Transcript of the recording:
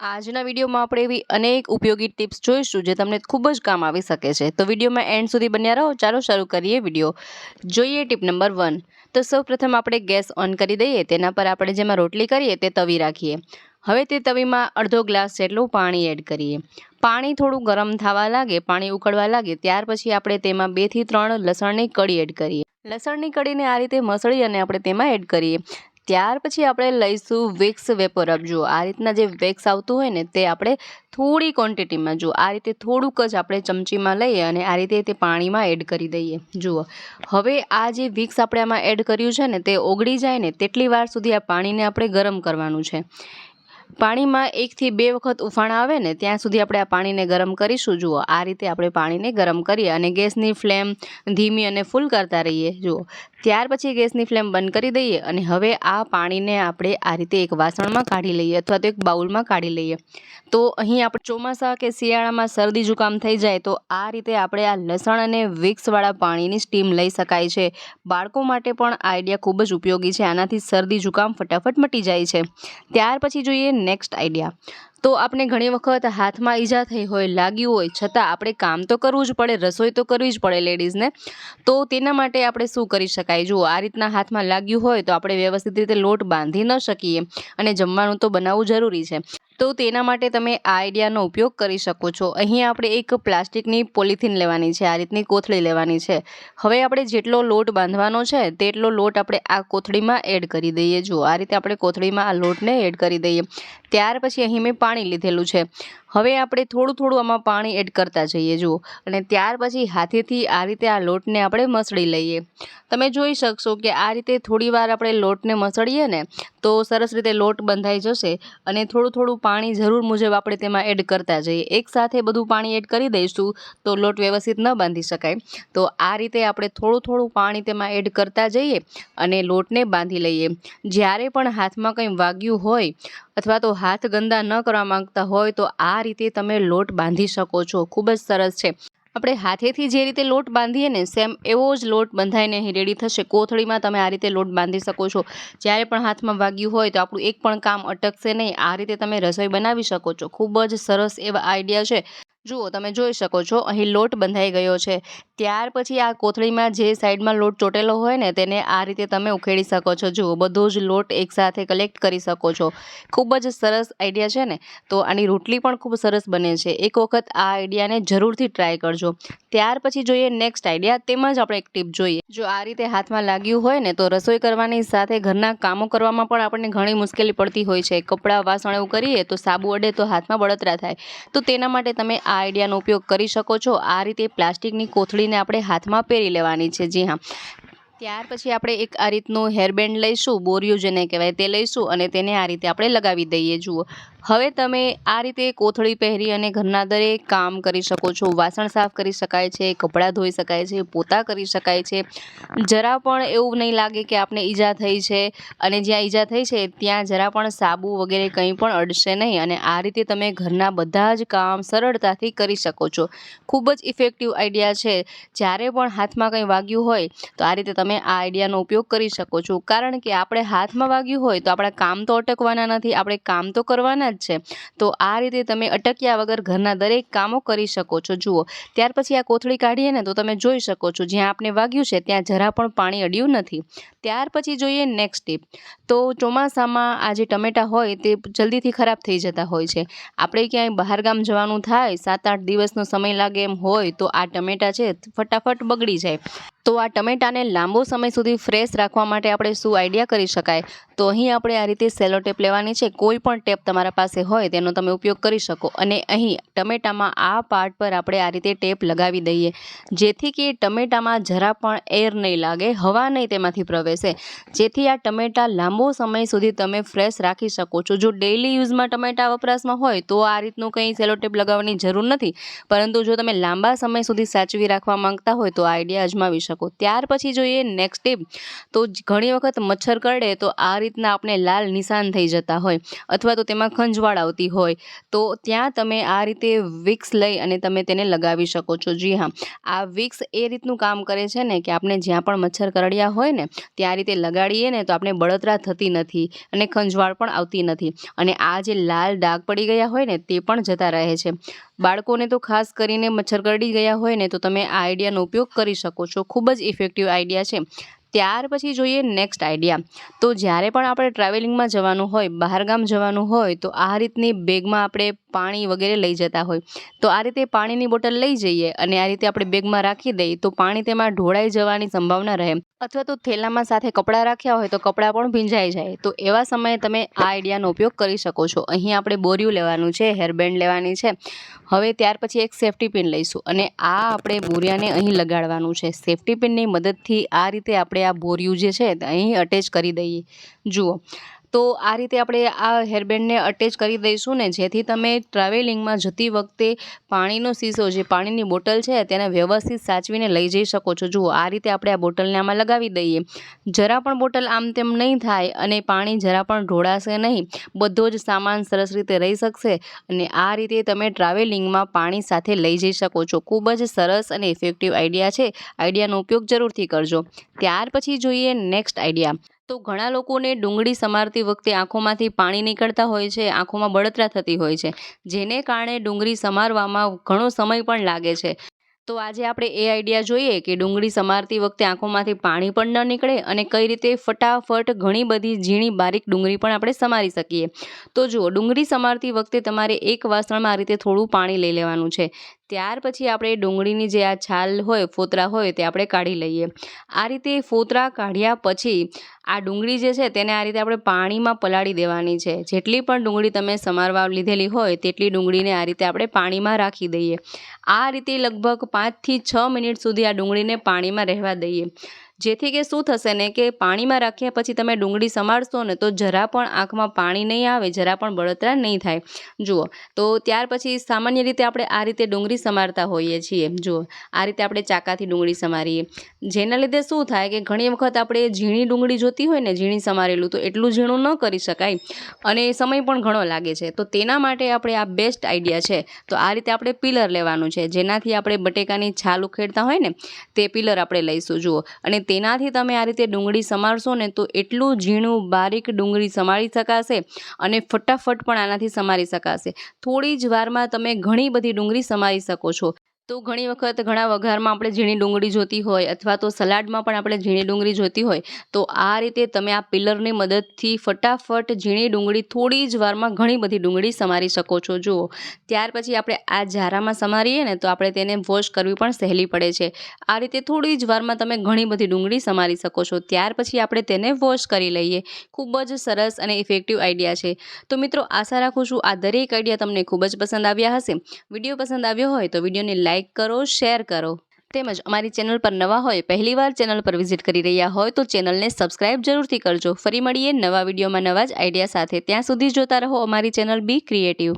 આજના વિડીયોમાં આપણે એવી અનેક ઉપયોગી ટિપ્સ જોઈશું જે તમને ખૂબ જ કામ આવી શકે છે. તો વિડીયોમાં એન્ડ સુધી બન્યા રહો. ચાલો શરૂ કરીએ વીડિયો. જોઈએ ટીપ નંબર વન. તો સૌપ્રથમ આપણે ગેસ ઓન કરી દઈએ. તેના પર આપણે જેમાં રોટલી કરીએ તે તવી રાખીએ. હવે તે તવીમાં અડધો ગ્લાસ જેટલું પાણી એડ કરીએ. પાણી થોડું ગરમ થવા લાગે, પાણી ઉકળવા લાગે, ત્યાર પછી આપણે તેમાં બેથી ત્રણ લસણની કળી એડ કરીએ. લસણની કળીને આ રીતે મસળી અને આપણે તેમાં એડ કરીએ. ત્યાર પછી આપણે લઈશું વિક્સ વેપોરબ જુઓ, આ રીતના જે વેક્સ આવતું હોય ને, તે આપણે થોડી ક્વોન્ટિટીમાં જુઓ, આ રીતે થોડુંક જ આપણે ચમચીમાં લઈએ અને આ રીતે તે પાણીમાં એડ કરી દઈએ. જુઓ, હવે આ જે વિક્સ આપણે આમાં એડ કર્યું છે ને, તે ઓગળી જાય ને, તેટલી વાર સુધી આ પાણીને આપણે ગરમ કરવાનું છે. પાણીમાં એકથી બે વખત ઉફાણ આવે ને, ત્યાં સુધી આપણે આ પાણીને ગરમ કરીશું. જુઓ, આ રીતે આપણે પાણીને ગરમ કરીએ અને ગેસની ફ્લેમ ધીમી અને ફૂલ કરતા રહીએ. જુઓ ત્યાર પછી ગેસની ફ્લેમ બંધ કરી દઈએ અને હવે આ પાણીને આપણે આ રીતે એક વાસણમાં કાઢી લઈએ અથવા તો એક બાઉલમાં કાઢી લઈએ. તો અહીં આપણે ચોમાસા કે શિયાળામાં શરદી જુકામ થઈ જાય તો આ રીતે આપણે આ લસણ અને વિક્સવાળા પાણીની સ્ટીમ લઈ શકાય છે. બાળકો માટે પણ આઈડિયા ખૂબ જ ઉપયોગી છે. આનાથી શરદી જુકામ ફટાફટ મટી જાય છે. ત્યાર પછી જોઈએ નેક્સ્ટ આઈડિયા. તો આપણે ઘણી વખત હાથમાં ઈજા થઈ હોય, લાગ્યું હોય, છતાં આપણે કામ તો કરવું જ પડે, રસોઈ તો કરવી જ પડે લેડીઝને. તો તેના માટે આપણે શું કરી શકાય? જુઓ, આ રીતના હાથમાં લાગ્યું હોય તો આપણે વ્યવસ્થિત રીતે લોટ બાંધી ન શકીએ અને જમવાનું તો બનાવવું જરૂરી છે. તો તેના માટે તમે આ આઈડિયાનો ઉપયોગ કરી શકો છો. અહીં આપણે એક પ્લાસ્ટિકની પોલિથીન લેવાની છે, આ રીતની કોથળી લેવાની છે. હવે આપણે જેટલો લોટ બાંધવાનો છે, તેટલો લોટ આપણે આ કોથળીમાં એડ કરી દઈએ. જુઓ, આ રીતે આપણે કોથળીમાં આ લોટને એડ કરી દઈએ. ત્યાર પછી અહીં મેં પાણી લીધેલું છે. હવે આપણે થોડું થોડું આમાં પાણી એડ કરતા જઈએ, જુઓ. અને ત્યાર પછી હાથેથી આ રીતે આ લોટને આપણે મસળી લઈએ. તમે જોઈ શકશો કે આ રીતે થોડીવાર આપણે લોટને મસળીએ ને, તો સરસ રીતે લોટ બંધાઈ જશે અને થોડું થોડું પાણી જરૂર મુજબ આપણે તેમાં એડ કરતા જઈએ. એકસાથે બધું પાણી એડ કરી દઈશું તો લોટ વ્યવસ્થિત ન બાંધી શકાય. તો આ રીતે આપણે થોડું થોડું પાણી તેમાં એડ કરતા જઈએ અને લોટને બાંધી લઈએ. જ્યારે પણ હાથમાં કંઈ વાગ્યું હોય અથવા તો હાથ ગંદા ન કરવા માંગતા હોય તો આ રીતે તમે લોટ બાંધી શકો છો. ખૂબ જ સરસ છે. આપણે હાથેથી જે રીતે લોટ બાંધીએ ને, સેમ એવો જ લોટ બંધાઈને અહીં રેડી થશે. કોથળીમાં તમે આ રીતે લોટ બાંધી શકો છો. જ્યારે પણ હાથમાં વાગ્યું હોય તો આપણું એક પણ કામ અટકશે નહીં. આ રીતે તમે રસોઈ બનાવી શકો છો. ખૂબ જ સરસ એવા આઈડિયા છે. જુઓ, તમે જોઈ શકો છો, અહીં લોટ બંધાઈ ગયો છે. ત્યાર પછી આ કોથળીમાં જે સાઈડમાં લોટ ચોટેલો હોય ને, તેને આ રીતે તમે ઉખેડી શકો છો. જુઓ, બધો જ લોટ એકસાથે કલેક્ટ કરી શકો છો. ખૂબ જ સરસ આઈડિયા છે ને? તો આની રોટલી પણ ખૂબ સરસ બને છે. એક વખત આ આઈડિયાને જરૂરથી ટ્રાય કરજો. ત્યાર પછી જોઈએ નેક્સ્ટ આઈડિયા તેમજ આપણે એક ટીપ જોઈએ. જો આ રીતે હાથમાં લાગ્યું હોય ને, તો રસોઈ કરવાની સાથે ઘરના કામો કરવામાં પણ આપણને ઘણી મુશ્કેલી પડતી હોય છે. કપડાં, વાસણ એવું કરીએ તો સાબુ અડે તો હાથમાં બળતરા થાય. તો તેના માટે તમે આ આઈડિયાનો ઉપયોગ કરી શકો છો. આ રીતે પ્લાસ્ટિકની કોથળીને આપણે હાથમાં પહેરી લેવાની છે, જી હા. ત્યાર પછી આપણે એક આ રીતનું હેરબેન્ડ લઈશું, બોરિયું જેને કહેવાય તે લઈશું અને તેને આ રીતે આપણે લગાવી દઈએ, જુઓ. હવે તમે આ રીતે કોથળી પહેરી અને ઘરના દરેક કામ કરી શકો છો. વાસણ સાફ કરી શકાય છે, કપડાં ધોઈ શકાય છે, પોતા કરી શકાય છે. જરા પણ એવું નહીં લાગે કે આપણે ઈજા થઈ છે અને જ્યાં ઈજા થઈ છે ત્યાં જરા પણ સાબુ વગેરે કંઈ પણ અડશે નહીં અને આ રીતે તમે ઘરના બધા જ કામ સરળતાથી કરી શકો છો. ખૂબ જ ઇફેક્ટિવ આઈડિયા છે. જ્યારે પણ હાથમાં કંઈ વાગ્યું હોય તો આ રીતે તમે આ આઈડિયાનો ઉપયોગ કરી શકો છો. કારણ કે આપણે હાથમાં વાગ્યું હોય તો આપણા કામ તો અટકવાના નથી, આપણે કામ તો કરવાના જ છે. તો આ રીતે તમે અટક્યા વગર ઘરના દરેક કામો કરી શકો છો. જુઓ, ત્યાર પછી આ કોથળી કાઢીએ ને તો તમે જોઈ શકો છો, જ્યાં આપણે વાગ્યું છે, ત્યાં જરા પણ પાણી અડ્યું નથી. ત્યાર પછી જોઈએ નેક્સ્ટ ટીપ તો ચોમાસામાં આ જે ટમેટાં હોય તે જલ્દીથી ખરાબ થઈ જતા હોય છે. આપણે ક્યાંય બહારગામ જવાનું થાય, સાત આઠ દિવસનો સમય લાગે એમ હોય, તો આ ટમેટાં છે, ફટાફટ બગડી જાય. તો આ ટમેટાને લાંબો સમય સુધી ફ્રેશ રાખવા માટે આપણે શું આઈડિયા કરી શકાય? તો અહીં આપણે આ રીતે સેલો ટેપ લેવાની છે. કોઈ પણ ટેપ તમારા પાસે હોય તેનો તમે ઉપયોગ કરી શકો. અને અહીં ટમેટામાં આ પાર્ટ પર આપણે આ રીતે ટેપ લગાવી દઈએ. જેથી કે ટમેટામાં જરા પણ એર નહીં લાગે, હવા નહીં તેમાંથી પ્રવેશે. જેથી આ ટમેટાં લાંબો સમય સુધી તમે ફ્રેશ રાખી શકો છો. જો ડેઈલી યુઝમાં ટમેટા વપરાશમાં હોય તો આ રીતનું કંઈ સેલો ટેપ લગાવવાની જરૂર નથી. પરંતુ જો તમે લાંબા સમય સુધી સાચવી રાખવા માંગતા હોય તો આઈડિયા અજમાવી શકો. શકો. ત્યાર પછી જોઈએ નેક્સ્ટ ટીપ તો ઘણી વખત મચ્છર કરડે તો આ રીતના આપણે લાલ નિશાન થઈ જતા હોય અથવા તો તેમાં ખંજવાળ આવતી હોય. તો ત્યાં તમે આ રીતે વિક્સ લઈ અને તમે તેને લગાવી શકો છો. જી હા. આ વિક્સ એ રીતનું કામ કરે છે ને કે આપણે જ્યાં પણ મચ્છર કરડ્યા હોય ને ત્યાં રીતે લગાડીએ ને તો આપણે બળતરા થતી નથી અને ખંજવાળ પણ આવતી નથી. અને આ જે લાલ ડાઘ પડી ગયા હોય ને તે પણ જતા રહે છે. બાળકોને તો ખાસ કરીને મચ્છર કરડી ગયા હોય ને તો તમે આ આઈડિયાનો ઉપયોગ કરી શકો છો. ખૂબ જ ઇફેક્ટિવ આઈડિયા છે. ત્યાર પછી જોઈએ નેક્સ્ટ આઈડિયા તો જ્યારે પણ આપણે ટ્રાવેલિંગમાં જવાનું હોય, બહારગામ જવાનું હોય, તો આ રીતની બેગમાં આપણે પાણી વગેરે લઈ જતા હોય. તો આ રીતે પાણીની બોટલ લઈ જઈએ અને આ રીતે આપણે બેગમાં રાખી દઈએ, તો પાણી તેમાં ઢોળાઈ જવાની સંભાવના રહે. અથવા તો થેલામાં સાથે કપડાં રાખ્યા હોય, તો કપડાં પણ ભીંજાઈ જાય. તો એવા સમયે તમે આ આઈડિયાનો ઉપયોગ કરી શકો છો. અહીં આપણે બોરિયું લેવાનું છે હેરબેન્ડ લેવાની છે. હવે ત્યાર પછી એક સેફ્ટી પિન લઈશું. અને આ આપણે બોરિયાને અહીં લગાડવાનું છે. સેફ્ટી પિનની મદદથી આ રીતે આપણે આ બોરિયું જે છે અહીં અટેચ કરી દઈએ. જુઓ. તો આ રીતે આપણે આ હેરબેન્ડને અટેચ કરી દઈશું ને જેથી તમે ટ્રાવેલિંગમાં જતી વખતે પાણીનો સીસો, જે પાણીની બોટલ છે, તેને વ્યવસ્થિત સાચવીને લઈ જઈ શકો છો. જુઓ, આ રીતે આપણે આ બોટલને આમાં લગાવી દઈએ. જરા પણ બોટલ આમ તેમ નહીં થાય અને પાણી જરા પણ ઢોળાશે નહીં. બધો જ સામાન સરસ રીતે રહી શકશે અને આ રીતે તમે ટ્રાવેલિંગમાં પાણી સાથે લઈ જઈ શકો છો. ખૂબ જ સરસ અને ઇફેક્ટિવ આઈડિયા છે. આઈડિયાનો ઉપયોગ જરૂરથી કરજો. ત્યાર પછી જોઈએ નેક્સ્ટ આઈડિયા તો ઘણા લોકોને ડુંગળી સમારતી વખતે આંખોમાંથી પાણી નીકળતા હોય છે, આંખોમાં બળતરા થતી હોય છે, જેને કારણે ડુંગળી સમારવામાં ઘણો સમય પણ લાગે છે. તો આજે આપણે એ આઈડિયા જોઈએ કે ડુંગળી સમારતી વખતે આંખોમાંથી પાણી પણ ન નીકળે અને કઈ રીતે ફટાફટ ઘણી બધી ઝીણી બારીક ડુંગળી પણ આપણે સમારી શકીએ. તો જુઓ, ડુંગળી સમારતી વખતે તમારે એક વાસણમાં આ રીતે થોડું પાણી લઈ લેવાનું છે. ત્યાર પછી આપણે ડુંગળીની જે આ છાલ હોય, ફોતરા હોય તે આપણે કાઢી લઈએ. આ રીતે ફોતરા કાઢ્યા પછી આ ડુંગળી જે છે તેને આ રીતે આપણે પાણીમાં પલાળી દેવાની છે. જેટલી પણ ડુંગળી તમે સમારવા લીધેલી હોય તેટલી ડુંગળીને આ રીતે આપણે પાણીમાં રાખી દઈએ. આ રીતે લગભગ પાંચથી છ મિનિટ સુધી આ ડુંગળીને પાણીમાં રહેવા દઈએ. જેથી કે શું થશે ને કે પાણીમાં રાખ્યા પછી તમે ડુંગળી સમારશો ને તો જરા પણ આંખમાં પાણી નહીં આવે, જરા પણ બળતરા નહીં થાય. જુઓ, તો ત્યાર પછી સામાન્ય રીતે આપણે આ રીતે ડુંગળી સમારતા હોઈએ છીએ. જુઓ, આ રીતે આપણે ચાકાથી ડુંગળી સમારીએ. જેના લીધે શું થાય કે ઘણી વખત આપણે ઝીણી ડુંગળી જોતી હોય ને, ઝીણી સમારેલું, તો એટલું ઝીણું ન કરી શકાય અને સમય પણ ઘણો લાગે છે. તો તેના માટે આપણે આ બેસ્ટ આઈડિયા છે. તો આ રીતે આપણે પિલર લેવાનું છે. જેનાથી આપણે બટેકાની છાલ ઉખેડતા હોય ને, તે પિલર આપણે લઈશું. જુઓ, અને તેનાથી તમે આ રીતે ડુંગળી સમારશો ને તો એટલું ઝીણું બારીક ડુંગળી સમારી શકાશે અને ફટાફટ પણ આનાથી સમારી શકાશે. થોડી જ વારમાં તમે ઘણી બધી ડુંગળી સમારી શકો છો. તો ઘણી વખત ઘણા વઘારમાં આપણે ઝીણી ડુંગળી જોતી હોય અથવા તો સલાડમાં પણ આપણે ઝીણી ડુંગળી જોતી હોય, તો આ રીતે તમે આ પિલરની મદદથી ફટાફટ ઝીણી ડુંગળી થોડી જ વારમાં ઘણી બધી ડુંગળી સમારી શકો છો. જુઓ, ત્યાર પછી આપણે આ ઝારામાં સમારીએ ને તો આપણે તેને વોશ કરવી પણ સહેલી પડે છે. આ રીતે થોડી જ વારમાં તમે ઘણી બધી ડુંગળી સમારી શકો છો. ત્યાર પછી આપણે તેને વોશ કરી લઈએ. ખૂબ જ સરસ અને ઇફેક્ટિવ આઈડિયા છે. તો મિત્રો, આશા રાખું છું આ દરેક આઈડિયા તમને ખૂબ જ પસંદ આવ્યા હશે. વીડિયો પસંદ આવ્યો હોય તો વિડીયોને લાઇક કરો શેર કરો. તેમજ અમારી ચેનલ પર નવા હોય, પહેલીવાર ચેનલ પર વિઝિટ કરી રહ્યા હોય, તો ચેનલને સબસ્ક્રાઇબ જરૂરથી કરજો. ફરી મળીએ નવા વિડીયોમાં નવા જ આઈડિયા સાથે. ત્યાં સુધી જોતા રહો અમારી ચેનલ બી ક્રિએટિવ